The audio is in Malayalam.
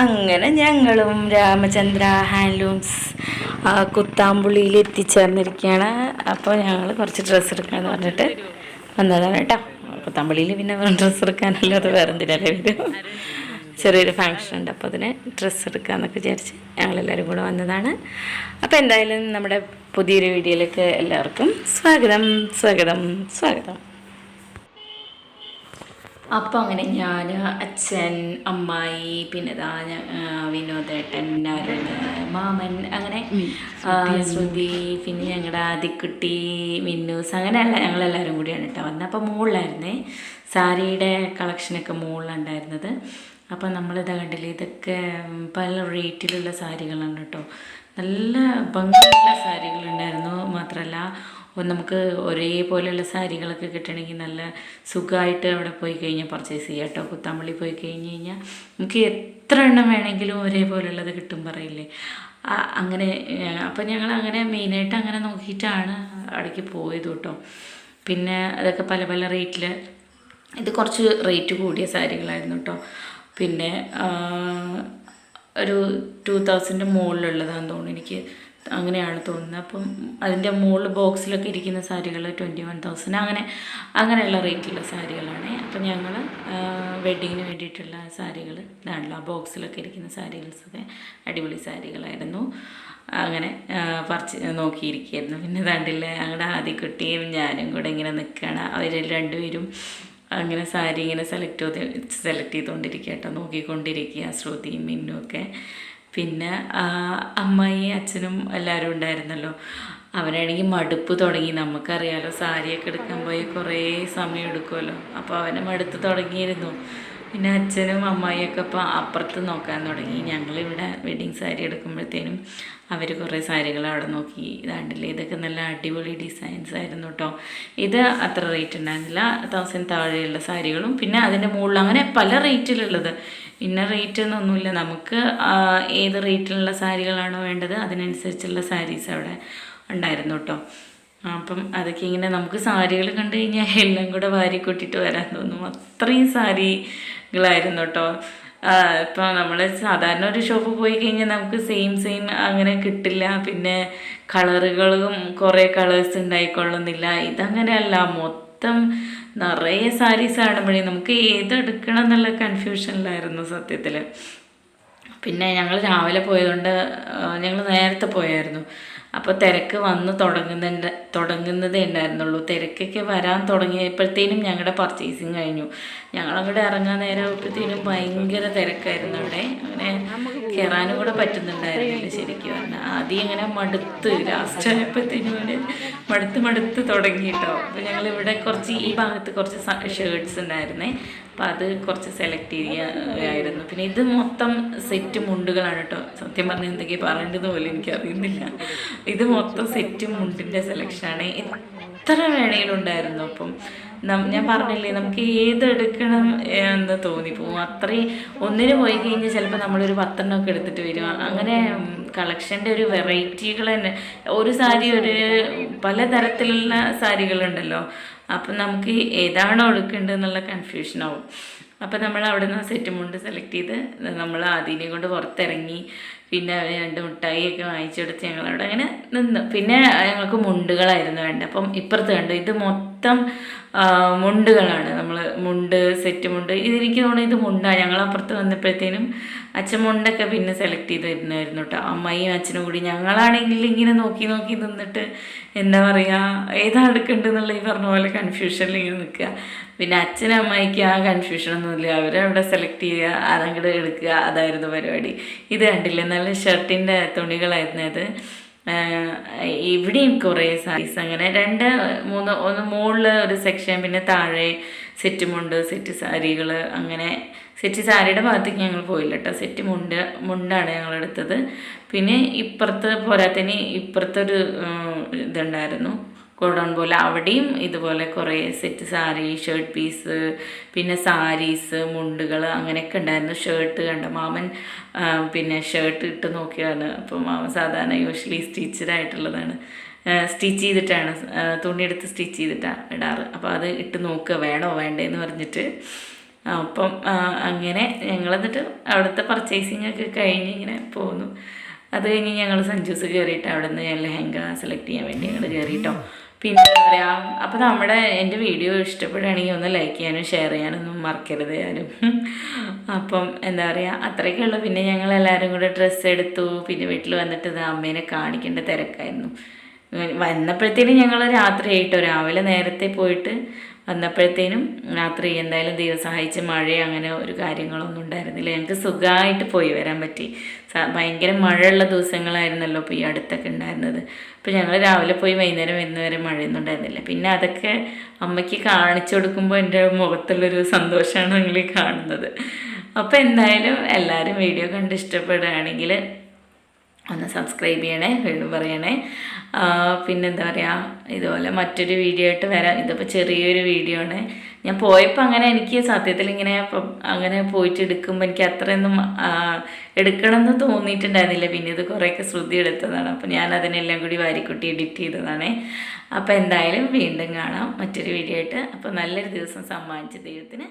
അങ്ങനെ ഞങ്ങളും രാമചന്ദ്ര ഹാൻഡ്ലൂംസ് കുത്താമ്പുള്ളിയിൽ എത്തിച്ചേർന്നിരിക്കുകയാണ്. അപ്പോൾ ഞങ്ങൾ കുറച്ച് ഡ്രസ്സ് എടുക്കാമെന്ന് പറഞ്ഞിട്ട് വന്നതാണ് കേട്ടോ. കുത്താമ്പുള്ളിയിൽ പിന്നെ ഡ്രസ്സ് എടുക്കാനല്ലാതെ വേറെ എന്തിനല്ലേ വരും ചെറിയൊരു ഫങ്ഷൻ ഉണ്ട്. അപ്പോൾ അതിന് ഡ്രസ്സ് എടുക്കാമെന്നൊക്കെ വിചാരിച്ച് ഞങ്ങളെല്ലാവരും കൂടെ വന്നതാണ്. അപ്പോൾ എന്തായാലും നമ്മുടെ പുതിയൊരു വീഡിയോയിലേക്ക് എല്ലാവർക്കും സ്വാഗതം സ്വാഗതം സ്വാഗതം. അപ്പോൾ അങ്ങനെ ഞാൻ അച്ഛൻ അമ്മായി പിന്നെ ഇതാ വിനോദേട്ടൻ അരുൺ മാമൻ അങ്ങനെ ശ്രുതി പിന്നെ ഞങ്ങളുടെ ആദിക്കുട്ടി മിന്നൂസ് അങ്ങനെയല്ല ഞങ്ങളെല്ലാവരും കൂടിയാണ് കേട്ടോ വന്നത് അപ്പോൾ മുകളിലായിരുന്നേ സാരിയുടെ കളക്ഷനൊക്കെ മുകളിലുണ്ടായിരുന്നത് അപ്പോൾ നമ്മളിത് കണ്ടില്ല ഇതൊക്കെ പല റേറ്റിലുള്ള സാരികളാണ് കേട്ടോ നല്ല ഭംഗിയുള്ള സാരികളുണ്ടായിരുന്നു. മാത്രമല്ല നമുക്ക് ഒരേപോലെയുള്ള സാരികളൊക്കെ കിട്ടണമെങ്കിൽ നല്ല സുഖമായിട്ട് അവിടെ പോയി കഴിഞ്ഞാൽ പർച്ചേസ് ചെയ്യാം കേട്ടോ. കുത്താമ്പള്ളി പോയി കഴിഞ്ഞ് കഴിഞ്ഞാൽ നമുക്ക് എത്ര എണ്ണം വേണമെങ്കിലും ഒരേപോലെയുള്ളത് കിട്ടും പറയില്ലേ? അങ്ങനെ അപ്പം ഞങ്ങൾ അങ്ങനെ മെയിനായിട്ട് അങ്ങനെ നോക്കിയിട്ടാണ് അവിടേക്ക് പോയത് കേട്ടോ. പിന്നെ അതൊക്കെ പല പല റേറ്റിൽ ഇത് കുറച്ച് റേറ്റ് കൂടിയ സാരികളായിരുന്നു കേട്ടോ. പിന്നെ ഒരു ടു തൗസൻഡ് മുകളിലുള്ളതാണെന്ന് തോന്നുന്നു എനിക്ക് അങ്ങനെയാണ് തോന്നുന്നത്. അപ്പം അതിന്റെ മുകളിൽ ബോക്സിലൊക്കെ ഇരിക്കുന്ന സാരികൾ ട്വന്റി വൺ തൗസൻഡ് അങ്ങനെ അങ്ങനെയുള്ള റേറ്റിലുള്ള സാരികളാണ്. അപ്പം ഞങ്ങൾ വെഡ്ഡിങ്ങിന് വേണ്ടിയിട്ടുള്ള സാരികൾ ഇതാണല്ലോ. ആ ബോക്സിലൊക്കെ ഇരിക്കുന്ന സാരികൾസൊക്കെ അടിപൊളി സാരികളായിരുന്നു. അങ്ങനെ പറിച്ച് നോക്കിയിരിക്കുകയായിരുന്നു. പിന്നെ ഇതാണ്ടില്ലേ ഞങ്ങളുടെ ആദ്യക്കുട്ടിയും ഞാനും കൂടെ ഇങ്ങനെ നിൽക്കുകയാണ് അവർ രണ്ടുപേരും അങ്ങനെ സാരി ഇങ്ങനെ സെലക്ട് ചെയ്ത് സെലക്ട് ചെയ്തുകൊണ്ടിരിക്കുക കേട്ടോ നോക്കിക്കൊണ്ടിരിക്കുക ശ്രുതിയും മിന്നും ഒക്കെ പിന്നെ അമ്മായി അച്ഛനും എല്ലാവരും ഉണ്ടായിരുന്നല്ലോ. അവനാണെങ്കിൽ മടുപ്പ് തുടങ്ങി. നമുക്കറിയാലോ സാരിയൊക്കെ എടുക്കാൻ പോയി കുറേ സമയം എടുക്കുമല്ലോ. അപ്പോൾ അവനെ മടുത്ത് തുടങ്ങിയിരുന്നു. പിന്നെ അച്ഛനും അമ്മായിയൊക്കെ അപ്പോൾ അപ്പുറത്ത് നോക്കാൻ തുടങ്ങി. ഞങ്ങളിവിടെ വെഡിങ് സാരി എടുക്കുമ്പോഴത്തേനും അവർ കുറേ സാരികൾ അവിടെ നോക്കി. ഇതാണ്ടില്ലേ ഇതൊക്കെ നല്ല അടിപൊളി ഡിസൈൻസ് ആയിരുന്നു കേട്ടോ. ഇത് അത്ര റേറ്റ് ഉണ്ടായിരുന്നില്ല തൗസൻഡ് താഴെയുള്ള സാരികളും. പിന്നെ അതിന്റെ മുകളിൽ അങ്ങനെ പല റേറ്റിലുള്ളത് ഇന്ന റേറ്റ് എന്നൊന്നുമില്ല. നമുക്ക് ഏത് റേറ്റിലുള്ള സാരികളാണോ വേണ്ടത് അതിനനുസരിച്ചുള്ള സാരീസ് അവിടെ ഉണ്ടായിരുന്നു കേട്ടോ. അപ്പം അതൊക്കെ ഇങ്ങനെ നമുക്ക് സാരികൾ കണ്ടു കഴിഞ്ഞാൽ എല്ലാം കൂടെ വാരി കൂട്ടിയിട്ട് വരാൻ തോന്നും. അത്രയും സാരികളായിരുന്നു കേട്ടോ. ഇപ്പോൾ നമ്മൾ സാധാരണ ഒരു ഷോപ്പ് പോയി കഴിഞ്ഞാൽ നമുക്ക് സെയിം സെയിം അങ്ങനെ കിട്ടില്ല. പിന്നെ കളറുകളും കുറേ കളേഴ്സ് ഉണ്ടായിക്കൊള്ളുന്നില്ല. ഇതങ്ങനെയല്ല മൊത്തം നിറയെ സാരീസ് ആടുമ്പോഴേ നമുക്ക് ഏതെടുക്കണം എന്നുള്ള കൺഫ്യൂഷനിലായിരുന്നു സത്യത്തിൽ പിന്നെ ഞങ്ങൾ രാവിലെ പോയതുകൊണ്ട് ഞങ്ങൾ നേരത്തെ പോയായിരുന്നു. അപ്പോൾ തിരക്ക് വന്ന് തുടങ്ങുന്നുണ്ട് തുടങ്ങുന്നതേ ഉണ്ടായിരുന്നുള്ളൂ. തിരക്കൊക്കെ വരാൻ തുടങ്ങിയപ്പോഴത്തേനും ഞങ്ങളുടെ പർച്ചേസിങ് കഴിഞ്ഞു. ഞങ്ങളവിടെ ഇറങ്ങാൻ നേരമായപ്പോഴത്തേനും ഭയങ്കര തിരക്കായിരുന്നു അവിടെ. അങ്ങനെ കയറാനും കൂടെ പറ്റുന്നുണ്ടായിരുന്നില്ല ശരിക്കും. പറഞ്ഞാൽ ആദ്യം ഇങ്ങനെ മടുത്ത് ലാസ്റ്റ് ആയപ്പോഴത്തേനും ഇങ്ങനെ മടുത്ത് മടുത്ത് തുടങ്ങി കേട്ടോ. അപ്പോൾ ഞങ്ങളിവിടെ കുറച്ച് ഈ ഭാഗത്ത് കുറച്ച് ഷേർട്സ് ഉണ്ടായിരുന്നേ. അപ്പോൾ അത് കുറച്ച് സെലക്ട് ചെയ്യുകയായിരുന്നു പിന്നെ ഇത് മൊത്തം സെറ്റ് മുണ്ടുകളാണ് കേട്ടോ. സത്യം പറഞ്ഞാൽ എന്തൊക്കെ പറയേണ്ടത് പോലും എനിക്കറിയുന്നില്ല. ഇത് മൊത്തം സെറ്റ് മുണ്ടിന്റെ സെലക്ഷനാണ് എത്ര വേണേലും ഉണ്ടായിരുന്നു അപ്പം ഞാൻ പറഞ്ഞില്ലേ നമുക്ക് ഏതെടുക്കണം എന്ന് തോന്നിപ്പോവും അത്രയും ഒന്നിന് പോയി കഴിഞ്ഞാൽ ചിലപ്പോൾ നമ്മളൊരു പത്തെണ്ണം ഒക്കെ എടുത്തിട്ട് വരും. അങ്ങനെ കളക്ഷന്റെ ഒരു വെറൈറ്റികൾ തന്നെ. ഒരു സാരി ഒരു പലതരത്തിലുള്ള സാരികളുണ്ടല്ലോ. അപ്പം നമുക്ക് ഏതാണോ എടുക്കേണ്ടത് എന്നുള്ള കൺഫ്യൂഷനാവും അപ്പം നമ്മൾ അവിടെ നിന്ന് സെറ്റ് മുണ്ട് സെലക്ട് ചെയ്ത് നമ്മൾ അതിനെ കൊണ്ട് പുറത്തിറങ്ങി പിന്നെ രണ്ട് മിഠായിയൊക്കെ വാങ്ങിച്ചെടുത്ത് ഞങ്ങളവിടെ അങ്ങനെ നിന്നു. പിന്നെ ഞങ്ങൾക്ക് മുണ്ടുകളായിരുന്നു വേണ്ടത്. അപ്പം ഇപ്പുറത്ത് കണ്ടു ഇത് മൊത്തം മുണ്ടുകളാണ്. നമ്മൾ മുണ്ട് സെറ്റ് മുണ്ട്. ഇതെനിക്ക് തോന്നുന്നു ഇത് മുണ്ടാണ് ഞങ്ങൾ അപ്പുറത്ത് വന്നപ്പോഴത്തേനും അച്ഛൻ മുണ്ടൊക്കെ പിന്നെ സെലക്ട് ചെയ്ത് വരുന്നതായിരുന്നു കേട്ടോ അമ്മയും അച്ഛനും കൂടി ഞങ്ങളാണെങ്കിൽ ഇങ്ങനെ നോക്കി നോക്കി നിന്നിട്ട് എന്താ പറയുക ഏതാ എടുക്കേണ്ടതെന്നുള്ള ഈ പറഞ്ഞ പോലെ കൺഫ്യൂഷനിൽ ഇങ്ങനെ നിൽക്കുക. പിന്നെ അച്ഛനും അമ്മയ്ക്ക് ആ കൺഫ്യൂഷനൊന്നുമില്ല അവരവിടെ സെലക്ട് ചെയ്യുക അതങ്ങോട്ട് എടുക്കുക അതായിരുന്നു പരിപാടി. ഇത് കണ്ടില്ലേ നല്ല ഷർട്ടിന്റെ തുണികളായിരുന്നു അത്. ഇവിടെയും കുറേ സൈസ് അങ്ങനെ. രണ്ട് മൂന്ന് ഒന്ന് മുകളിൽ ഒരു സെക്ഷൻ പിന്നെ താഴെ സെറ്റ് മുണ്ട് സെറ്റ് സാരികൾ അങ്ങനെ. സെറ്റ് സാരിയുടെ ഭാഗത്തേക്ക് ഞങ്ങൾ പോയില്ല കേട്ടോ സെറ്റ് മുണ്ട് മുണ്ടാണ് ഞങ്ങൾ എടുത്തത്. പിന്നെ ഇപ്പുറത്ത് പോരാത്തതിന് ഇപ്പുറത്തൊരു ഇതുണ്ടായിരുന്നു. ഗോഡൗൺ പോലെ അവിടെയും ഇതുപോലെ കുറേ സെറ്റ് സാരി ഷർട്ട് പീസ് പിന്നെ സാരീസ് മുണ്ടുകൾ അങ്ങനെയൊക്കെ ഉണ്ടായിരുന്നു. ഷർട്ട് കണ്ട. മാമൻ പിന്നെ ഷർട്ട് ഇട്ട് നോക്കിയാണ് അപ്പോൾ മാമൻ സാധാരണ യൂഷ്വലി സ്റ്റിച്ചഡ് ആയിട്ടുള്ളതാണ്. സ്റ്റിച്ച് ചെയ്തിട്ടാണ്. തുണി തുണിയെടുത്ത് സ്റ്റിച്ച് ചെയ്തിട്ടാണ് ഇടാറ്. അപ്പോൾ അത് ഇട്ട് നോക്കുക വേണോ വേണ്ടേന്ന് പറഞ്ഞിട്ട്. അപ്പം അങ്ങനെ ഞങ്ങൾ എന്നിട്ട് അവിടുത്തെ പർച്ചേസിങ് ഒക്കെ കഴിഞ്ഞ് ഇങ്ങനെ പോന്നു. അത് കഴിഞ്ഞ് ഞങ്ങൾ സഞ്ജൂസ് കയറിയിട്ട് അവിടെ നിന്ന് ഞാൻ ലെഹങ്ക സെലക്ട് ചെയ്യാൻ വേണ്ടി ഞങ്ങൾ കയറിയിട്ടോ പിന്നെ എന്താ പറയുക അപ്പോൾ നമ്മുടെ എന്റെ വീഡിയോ ഇഷ്ടപ്പെടുകയാണെങ്കിൽ ഒന്ന് ലൈക്ക് ചെയ്യാനും ഷെയർ ചെയ്യാനൊന്നും മറക്കരുത് ആരും. അപ്പം എന്താ പറയുക അത്രയൊക്കെ പിന്നെ ഞങ്ങൾ എല്ലാവരും കൂടെ ഡ്രസ്സ് എടുത്തു. പിന്നെ വീട്ടിൽ വന്നിട്ട് ഇത് അമ്മേനെ കാണിക്കേണ്ട തിരക്കായിരുന്നു. വന്നപ്പോഴത്തേനും ഞങ്ങൾ രാത്രി ആയിട്ടോ രാവിലെ നേരത്തെ പോയിട്ട് വന്നപ്പോഴത്തേനും രാത്രി എന്തായാലും ദൈവം സഹായിച്ച് മഴ അങ്ങനെ ഒരു കാര്യങ്ങളൊന്നും ഉണ്ടായിരുന്നില്ല. ഞങ്ങൾക്ക് സുഖമായിട്ട് പോയി വരാൻ പറ്റി. ഭയങ്കര മഴയുള്ള ദിവസങ്ങളായിരുന്നല്ലോ ഇപ്പോൾ ഈ അടുത്തൊക്കെ ഉണ്ടായിരുന്നത്. അപ്പോൾ ഞങ്ങൾ രാവിലെ പോയി വൈകുന്നേരം വരുന്നവരെ മഴയൊന്നും ഉണ്ടായിരുന്നില്ല. പിന്നെ അതൊക്കെ അമ്മയ്ക്ക് കാണിച്ചു കൊടുക്കുമ്പോൾ എന്റെ മുഖത്തുള്ളൊരു സന്തോഷമാണ് നിങ്ങൾ കാണുന്നത്. അപ്പോൾ എന്തായാലും എല്ലാവരും വീഡിയോ കണ്ട് ഇഷ്ടപ്പെടുകയാണെങ്കിൽ ഒന്ന് സബ്സ്ക്രൈബ് ചെയ്യണേ വീണ്ടും പറയണേ. പിന്നെന്താ പറയുക ഇതുപോലെ മറ്റൊരു വീഡിയോ ആയിട്ട് വരാം. ഇതിപ്പോൾ ചെറിയൊരു വീഡിയോ ആണ്. ഞാൻ പോയപ്പോൾ അങ്ങനെ എനിക്ക് സത്യത്തിൽ ഇങ്ങനെ അങ്ങനെ പോയിട്ട് എടുക്കുമ്പോൾ എനിക്ക് അത്രയൊന്നും എടുക്കണം എടുക്കണമെന്ന് തോന്നിയിട്ടുണ്ടായിരുന്നില്ല. പിന്നെ ഇത് കുറേയൊക്കെ ശ്രുതി എടുത്തതാണ്. അപ്പോൾ ഞാൻ അതിനെല്ലാം കൂടി വാരിക്കുട്ടി എഡിറ്റ് ചെയ്തതാണ്. അപ്പോൾ എന്തായാലും വീണ്ടും കാണാം മറ്റൊരു വീഡിയോ ആയിട്ട്. അപ്പോൾ നല്ലൊരു ദിവസം സമ്മാനിച്ച ദൈവത്തിന്